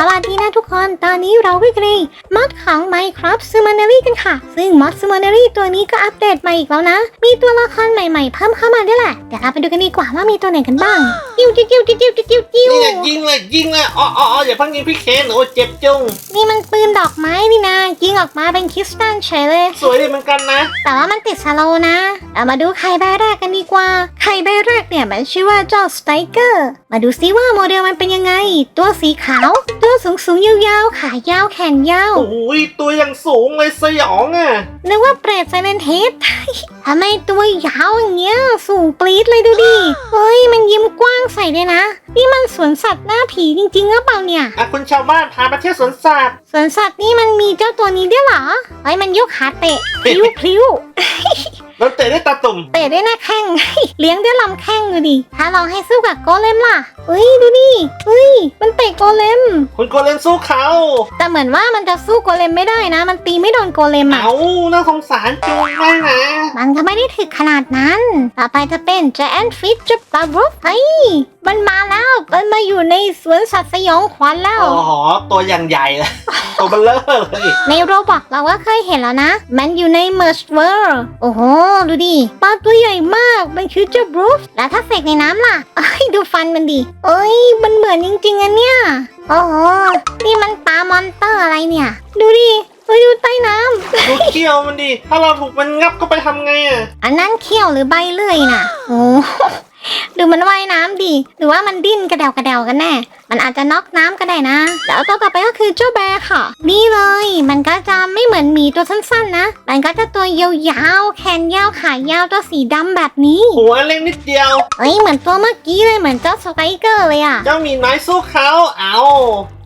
สวัสดีนะทุกคน ตอนนี้เราก็กรีมอดของ Minecraft s u m m o n a r y กันค่ะ ซึ่งมอด s u m m o n a r y ตัวนี้ก็อัปเดตมาอีกแล้วนะ มีตัวละครใหม่ๆ เพิ่มเข้ามาด้วยแหละ เดี๋ยวเราไปดูกันดีกว่าว่ามีตัวไหนกันบ้างจิ้วจิ้วจิ้วจิ้วจิ้วจิ้วจิ้วนี่ยิงเลยยิงเลยอ๋ออ๋ออย่าพิ่งยิงพี่เคนโอ้เจ็บจุงนี่มันปืนดอกไม้นี่นะยิงออกมาเป็นคริสตัลเฉยเลย สวยดีเหมือนกันนะ แต่ว่ามันติดสโลนะเรามาดูไข่ใบแรกกันดีกว่าไข่ใบแรกเนี่ยมันชื่อว่าเจ้าสไตเกอร์มาดูซิว่าโมเดลมันเป็นยังไง ตัวสีขาวตัวสูงสูงๆยาวๆ ขายาวแขนยาวโอ้ยตัวยังสูงเลยสยองอะ นึกว่าเปรตไซเลนเทสทำไมตัวยาวอย่างเงี้ย สูงปรี๊ดเลยดูดิ เฮ้ย มันยิ้มกว้างใส่เลยนะ นี่มันสวนสัตว์หน้าผีจริงๆหรือเปล่าเนี่ย อะคุณชาวบ้านพาไปเที่ยวสวนสัตว์ สวนสัตว์นี่มันมีเจ้าตัวนี้ด้วยเหรอ เฮ้ย มันยกขาเตะพลิ้วพลิ้ว แล้วเตะด้วยตาตุ่มเตะด้วยหน้าแข้ง เลี้ยงด้วยลำแข้งดูดิ ถ้าลองให้สู้กับโกเลมล่ะเฮ้ยดูดิเฮ้ยมันเตะโกเลม คุณโกเลนสู้เขา แต่เหมือนว่ามันจะสู้โกเลมไม่ได้นะ มันตีไม่โดนโกเลมอะเอาน่าสงสารจุงมากนะมันก็ไม่ได้ถึกขนาดนั้น ต่อไปจะเป็น Giant Fish จะปลาบรุเฮ้ยมันมาแล้ว มันมาอยู่ในสวนสัตว์สยองขวัญแล้วโอ้โหตัวอย่างใหญ่เลย ตัวเบลเลอร์เลย ในโรบอกเราก็เคยเห็นแล้วนะ มันอยู่ใน Merge World โอ้โห ดูดิปลาตัวใหญ่มาก มันคือเจ้าบรูฟแล้วถ้าเสกในน้ำล่ะเอ้ยดูฟันมันดิเอ้ย มันเหมือนจริงๆอะเนี่ยโอ้โห นี่มันปลามอนเตอร์อะไรเนี่ย ดูดิเฮ้ยดูใต้น้ำ ดูเขี้ยวมันดิ ถ้าเราถูกมันงับก็ไปทำไงอะ อันนั้นเขี้ยวหรือใบเลื่อยน่ะ โอ้ ดูมันว่ายน้ำดิ หรือว่ามันดิ้นกระเดวกระเดวกันแน่ มันอาจจะน็อกน้ำก็ได้นะ แล้วตัวต่อไปก็คือเจ้าแบร์ค่ะ นี่เลย มันก็จะไม่เหมือนหมีตัวสั้นๆนะ มันก็จะตัวยาวๆ แขนยาวขายาวตัวสีดำแบบนี้ หัวเล็กนิดเดียว เอ้ยเหมือนตัวเมื่อกี้เลยเหมือนเจ้าสไตรเกอร์เลยอะเจ้าหมีน้อยสู้เขาเอา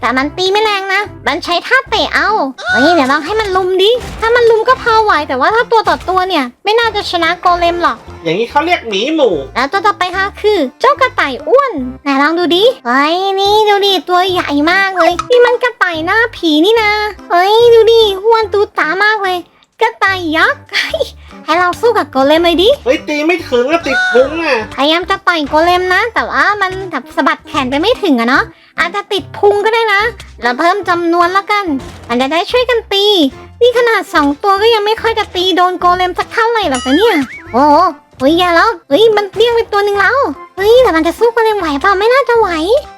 แต่มันตีไม่แรงนะ มันใช้ท่าเตะเอาเฮ้ยเดี๋ยวลองให้มันลุมดิ ถ้ามันลุมก็พอไหว แต่ว่าถ้าตัวต่อตัวเนี่ย ไม่น่าจะชนะโกเลมหรอก อย่างนี้เขาเรียกหมีหมู่แล้วตัวต่อไปค่ะคือ เจ้ากระต่ายอ้วน ไหนลองดูดิ เฮ้ยนี่ดูดิตัวใหญ่มากเลยนี่มันกระต่ายหน้าผีนี่นะเฮ้ยดูดิอ้วนตูตามากเลย กระต่ายยักษ์ ให้เราสู้กับโกเลมเลยดิ เฮ้ยตีไม่ถึงแล้วติดพุงอะพยายามจะต่อยโกเลมนะ แต่ว่ามันแบบสะบัดแขนไปไม่ถึงอะเนาะอาจจะติดพุงก็ได้นะแล้วเพิ่มจำนวนแล้วกัน มันจะได้ช่วยกันตี นี่ขนาดสองตัวก็ยังไม่ค่อยจะตีโดนโกเลมสักเท่าไหร่หรอกนะเนี่ย โอ้โหเฮ้ยอย่าแล้วเฮ้ยมันเลี้ยงไปตัวหนึ่งแล้ว เฮ้ยแต่มันจะสู้กันเลยไหวเปล่าไม่น่าจะไหว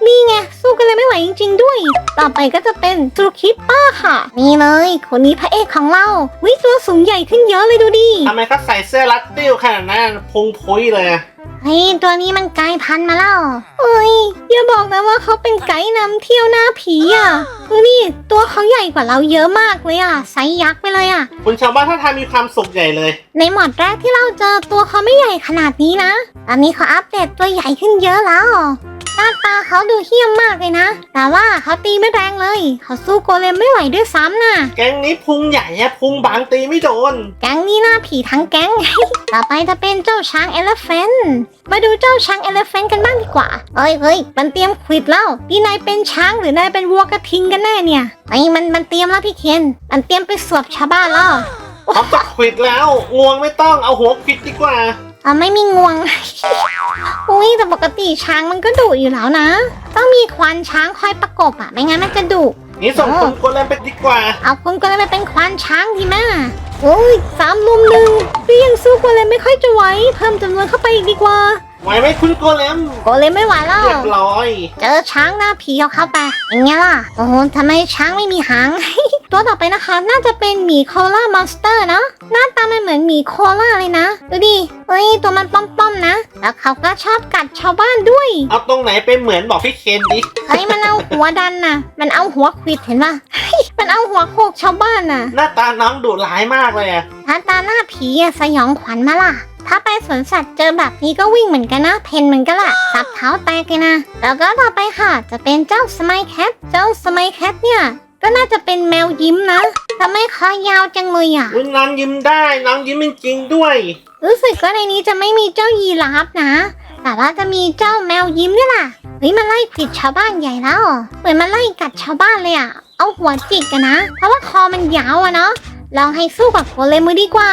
นี่ไงสู้กันเลยไม่ไหวจริง ๆ ด้วย ต่อไปก็จะเป็นทรูคิปเปอร์ค่ะ นี่เลยคนนี้พระเอกของเราวิตัวสูงใหญ่ขึ้นเยอะเลยดูดิ ทำไมเขาใส่เสื้อรัดติ้วขนาดนั้นพุงพุยเลยอะ เฮ้ยตัวนี้มันกลายพันธุ์มาแล้วเอ้ยอย่าบอกนะว่าเขาเป็นไกด์นำเที่ยวหน้าผีอะดูนี่ตัวเขาใหญ่กว่าเราเยอะมากเลยอะไซส์ยักษ์ไปเลยอะ คุณชาวบ้านถ้าทางมีความสุขใหญ่เลย ในหมอดแรกที่เราเจอตัวเขาไม่ใหญ่ขนาดนี้นะ ตอนนี้เขาอัปเดตตัวใหญ่ขึ้นเยอะแล้ว หน้าตาเขาดูเหี้ยมมากเลยนะ แต่ว่าเขาตีไม่แรงเลย เขาสู้โกเลมไม่ไหวด้วยซ้ำน่ะ แก๊งนี้พุงใหญ่อะพุงบางตีไม่โดน แก๊งนี้หน้าผีทั้งแก๊ง ต่อไปจะเป็นเจ้าช้างเอลเฟนมาดูเจ้าช้างเอลเฟนกันบ้างดีกว่าเฮ้ยเฮ้ยมันเตรียมควิดแล้วนี่นายเป็นช้างหรือนายเป็นวัวกระทิงกันแน่เนี่ยไอ้ยมันมันเตรียมแล้วพี่เคนมันเตรียมไปสวบชาวบ้านแล้ว เขาจะขวิดแล้วงวงไม่ต้องเอาหัวขวิดดีกว่า อะไม่มีงวง อุ้ยแต่ปกติช้างมันก็ดุอยู่แล้วนะ ต้องมีควานช้างคอยประกบอะ ไม่งั้นมันจะดุ นี่ส่งคุณโกเลมไปดีกว่า เอาคุณก็เลยไปเป็นควานช้างดีแม่โอ้ยสามลุมหนึ่งพี่ยังสู้กว่าเลยไม่ค่อยจะไหวเพิ่มจำนวนเข้าไปอีกดีกว่า ไหวไหมคุณโกเลมโกเลยไม่ไหวแล้ว เรียบร้อย เจอช้างหน้าผีเอาเข้าไปอย่างเงี้ยล่ะ โอ้โหทำไมช้างไม่มีหาง ตัวต่อไปนะคะ น่าจะเป็นหมีโคล่ามอนสเตอร์เนาะหน้าตามันเหมือนหมีโคล่าเลยนะ ดูดิเฮ้ย ตัวมันป้อมๆนะ แล้วเขาก็ชอบกัดชาวบ้านด้วย เอาตรงไหนเป็นเหมือนบอกพี่เคนดิเฮ้ยมันเอาหัวดันน่ะมันเอาหัวควิดเห็นปะมันเอาหัวโขกชาวบ้านน่ะ หน้าตาน้องดุร้ายมากเลยอะหน้าตาหน้าผีอะสยองขวัญมาล่ะถ้าไป สวนสัตว์เจอแบบนี้ก็วิ่งเหมือนกันนะเพนเหมือนกันละสับเท้าแตกเลยนะ แล้วก็ต่อไปค่ะ จะเป็นเจ้าสไมแคทเจ้าสไมแคทเนี่ย ก็น่าจะเป็นแมวยิ้มนะทำไมคอยาวจังเลยอะอุ๊ยน้องยิ้มได้น้องยิ้มจริงๆด้วย รู้สึกว่าในนี้จะไม่มีเจ้ายีราฟนะ แต่ว่าจะมีเจ้าแมวยิ้มนี่แหละเฮ้ยมันไล่จิกชาวบ้านใหญ่แล้วเหมือนมันไล่กัดชาวบ้านเลยอะเอาหัวจิกกันนะ เพราะว่าคอมันยาวอะเนาะลองให้สู้กับโกเลมมือดีกว่า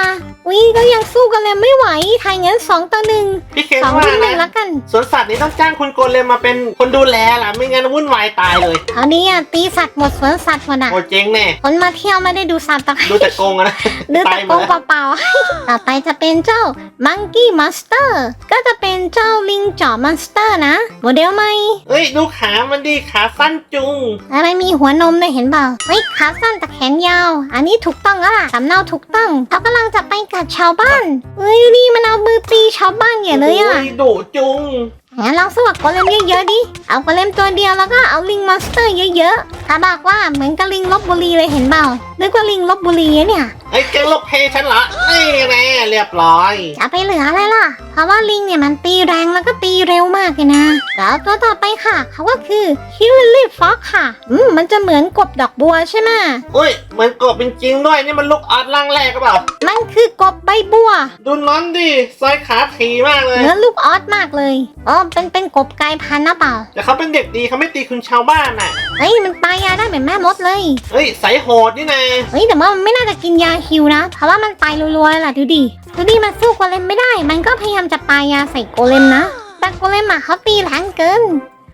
อุ้ยก็ยังสู้กันเลยไม่ไหวถ้าอย่างนั้นสองต่อหนึ่งพี่เคนสองว่าที่หนึ่งนะละกันสวนสัตว์นี้ต้องจ้างคุณโกเลมมาเป็นคนดูแลล่ะไม่งั้นวุ่นวายตายเลยเอานี้อะตีสัตว์หมดสวนสัตว์หมดอะโอ้เจ๊งแน่คนมาเที่ยวไม่ได้ดูสัตว์ตะดูแต่โกงอะนะดูแต่ตายหโกมดงแล้วเปล่าๆ ต่อไปจะเป็นเจ้า Monkey Monster ก็จะเป็นเจ้าลิงจ่อมอนสเตอร์นะโมเดลใหม่เฮ้ยดูขามันดีขาสั้นจุงอะไรมีหัวนมด้วยเห็นเปล่าเฮ้ยขาสั้นแต่แขนยาว อันนี้ถูกต้องแล้วล่ะสำเนาถูกต้องเขากำลังจะไปกัดชาวบ้านเฮ้ยนี่มันเอามือตีชาวบ้านอย่าเลยอะโยดุจุงงั้นลองสู้กับโกเลมเยอะๆดิ เอาโกเลมตัวเดียวแล้วก็เอาลิงมอนสเตอร์เยอะๆถ้าบอกว่าเหมือนกับลิงลบบุรีเลยเห็นเปล่านึกว่าลิงลบบุรีอะเนี่ย ไอ้ยแกลบเพฉันเหรอ นี่แน่เรียบร้อย จะไปเหลืออะไรล่ะ เพราะว่าลิงเนี่ยมันตีแรงแล้วก็ตีเร็วมากเลยนะ แล้วตัวต่อไปค่ะ เขาก็คือ h i l l y Fox ค่ะ อืมมันจะเหมือนกบดอกบัวใช่ไหมอุ้ยเหมือนกบเป็นจริงด้วย นี่มันลูกออดร่างแรกก็เปล่า มันคือกบใบบัว ดูน้อนดิซอยขาถีมากเลยเหมือนลูกออสมากเลยอ๋อเป็นเป็นกบกลายพันธุ์นะเปล่า แต่เขาเป็นเด็กดีเขาไม่ตีคุณชาวบ้านน่ะ เฮ้ยมันปลายาได้เหมือนแม่มดเลย เฮ้ยสายโหดนี่นะเฮ้ยแต่ว่ามันไม่น่าจะกินยาฮิวนะเพราะว่ามันตายรัวๆเลยล่ะดูดิดูดิมันสู้โกเลมไม่ได้ มันก็พยายามจะปายาใส่โกเลมนะแต่โกเลมอะเขาตีแรงเกิน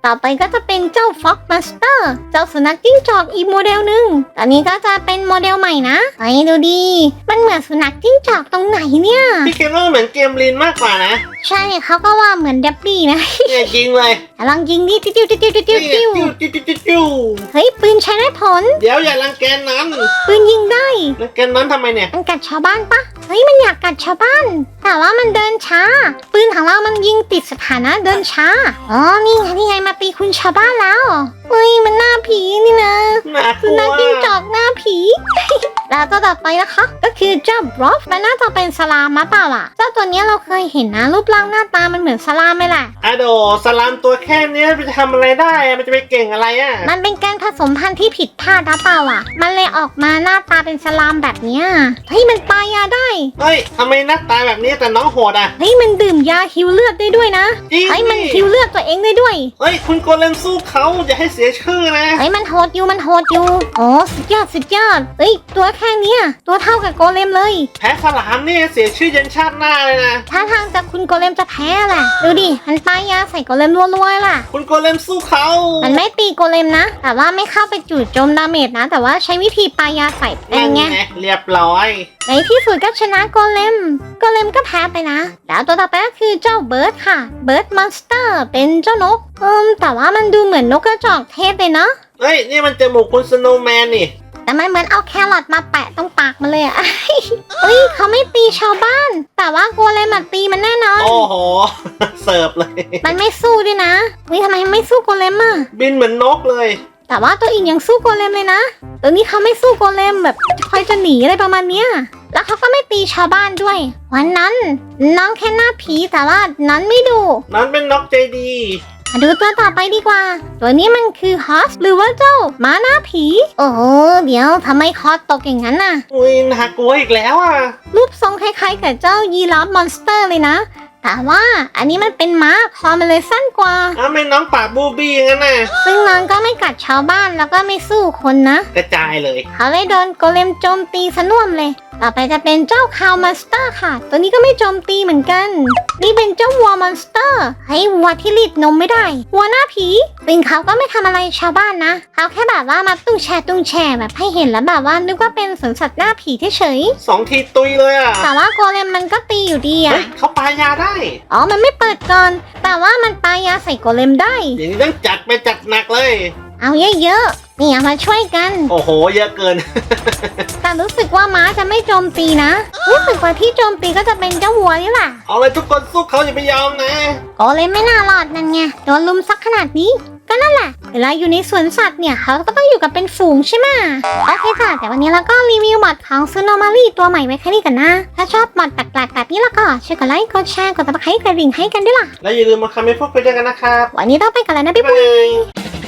ต่อไปก็จะเป็นเจ้าฟ็อกมาสเตอร์เจ้าสุนัขจิ้งจอกอีกโมเดลหนึ่งตอนนี้ก็จะเป็นโมเดลใหม่นะไอ้ดูดิมันเหมือนสุนัขจิ้งจอกตรงไหนเนี่ย พี่เคนว่าเหมือนเกมลินมากกว่านะ ใช่เขาก็ว่าเหมือนเดบบี้นะเนี่ยยิงเลยลองยิงดิจิ้วจิ้วจิ้วจิ้วจิ้วนี่จิ้วจิ้วจิ้วจิ้วจิ้วเฮ้ยปืนใช้ได้ผล เดี๋ยวอย่ารังแกนั้นปืนยิงได้รังแกนั้นทำไมเนี่ยมันกัดชาวบ้านปะ เฮ้ยมันอยากกัดชาวบ้าน แต่ว่ามันเดินช้า ปืนของเรามันยิงติดสถานะเดินช้า อ๋อ นี่ไงนี่ไงมาตีคุณชาวบ้านแล้วเฮ้ยมันหน้าผีนี่นะน่ากสุลัวนัขจิ้งจอกหน้าผี แล้วตัวต่อไปนะคะ ก็คือเจ้าบรอฟมันน่าจะเป็นสลามมะเปล่าอะ เจ้าตัวเนี้ยเราเคยเห็นนะรูปร่างหน้าตามันเหมือนสลามไหมล่ะอะโดสลามตัวแค่เนี้ยมันจะทำอะไรได้อะมันจะไปเก่งอะไรอะมันเป็นการผสมพันธุ์ที่ผิดพลาดนะเปล่าอะ มันเลยออกมาหน้าตาเป็นสลามแบบเนี้ยเฮ้ยมันปลายาได้เฮ้ยทำไมหน้าตาแบบนี้แต่น้องโหดอะ เฮ้ยมันดื่มยาฮิวเลือดได้ด้วยนะจริงเฮ้ยมันดิ ฮิวเลือดตัวเองได้ด้วยเฮ้ยคุณโกเลมสู้เขาอย่าให้เสียชื่อนะ เฮ้ยมันโหดอยู่มันโหดอยู่โอ้สุดยอดสุดยอดเฮ้ยตัวแค่เนี้ยตัวเท่ากับโกเลมเลย แพ้สลามนี่เสียชื่อยันชาติหน้าเลยนะ ถ้าทางจากคุณโกเลมจะแพ้แหละ ดูดิ มันป้ายยาใส่โกเลมรัวๆล่ะ คุณโกเลมสู้เขา มันไม่ตีโกเลมนะ แต่ว่าไม่เข้าไปจู่โจมดาเมจนะ แต่ว่าใช้วิธีปายยาใส่เป็นนั่นไงไงเรียบร้อย ในที่สุดก็ชนะโกเลม โกเลมก็แพ้ไปนะ แล้วตัวต่อไปก็คือเจ้าเบิร์ดค่ะ เบิร์ดมอนสเตอร์เป็นเจ้านกอืมแต่ว่ามันดูเหมือนนกกระจอกเทศเลยเนาะ เฮ้ย นี่มันจมูกคุณสโนว์แมนนี่ แต่มันเหมือนเอาแครอทมาแปะตรงปากมันเลยอะเฮ้ยเขาไม่ตีชาวบ้าน แต่ว่าโกเลมอะตีมันแน่นอน โอ้โห เสิร์ฟเลย มันไม่สู้ด้วยนะเฮ้ยทำไมไม่สู้โกเลมอะบินเหมือนนกเลย แต่ว่าตัวอื่นยังสู้โกเลมเลยนะ ตัวนี้เขาไม่สู้โกเลมแบบคอยจะหนีอะไรประมาณเนี้ย แล้วเขาก็ไม่ตีชาวบ้านด้วย วันนั้น น้องแค่หน้าผีแต่ว่านั้นไม่ดูนั้นเป็นนกใจดี มาดูตัวต่อไปดีกว่า ตัวนี้มันคือฮอสหรือว่าเจ้าม้าหน้าผี โอ้โหเดี๋ยวทำไมคอตกอย่างนั้นน่ะ อุ้ยน่ากลัวอีกแล้วอะ รูปทรงคล้ายๆกับเจ้ายีราฟมอนสเตอร์เลยนะ แต่ว่าอันนี้มันเป็นม้าคอมันเลยสั้นกว่า อ้าวไม่น้องปากบูบี้อย่างนั้นน่ะซึ่งน้องก็ไม่กัดชาวบ้านแล้วก็ไม่สู้คนนะ กระจายเลย เขาเลยโดนโกเลมโจมตีสน่วมเลย ต่อไปจะเป็นเจ้าคาวมอนสเตอร์ค่ะ ตัวนี้ก็ไม่โจมตีเหมือนกัน นี่เป็นเจ้าวัวมอนสเตอร์ให้วัวที่รีดนมไม่ได้ วัวหน้าผีซึ่งเขาก็ไม่ทำอะไรชาวบ้านนะ เขาแค่แบบว่ามาตุ้งแช่ตุ้งแช่แบบให้เห็นแล้วแบบว่านึกว่าเป็นสวนสัตว์หน้าผีเฉยสองทีตุยเลยอะๆแต่ว่าโกเลมมันก็ตีอยู่ดีเฮ้อะยเขาปายาได้ อ๋อ มันไม่เปิดก่อน แต่ว่ามันปายาใส่โกเลมได้ อย่างนี้ต้องจัดไปจัดหนักเลย เอาเยอะๆนี่เอามาช่วยกันโอ้โห เยอะเกิน แต่รู้สึกว่าม้าจะไม่โจมตีนะ รู้สึกว่าที่โจมตีก็จะเป็นเจ้าวัวนี่แหละเอาเลยทุกคนสู้เขาอย่าไปยอมนะโกเลมไม่น่ารอดนั่นไงโดนลุมซักขนาดนี้ ก็นั่นแหละ เวลาอยู่ในสวนสัตว์เนี่ยเขาก็ต้องอยู่กับเป็นฝูงใช่ไหมโอเคค่ะ แต่วันนี้เราก็รีวิวมอดของซูโนมารีตัวใหม่ไว้แค่นี้กันนะ ถ้าชอบมอดแปลกๆแบบนี้แล้วก็ช่วยกดไลค์กดแชร์กดติดตามกดกระดิ่งให้กันด้วยล่ะ แล้วอย่าลืมมาคอมเมนต์พูดคุยด้วยกันนะครับวันนี้ต้องไปกันแล้วนะบ๊าบ๊ายยบายบาย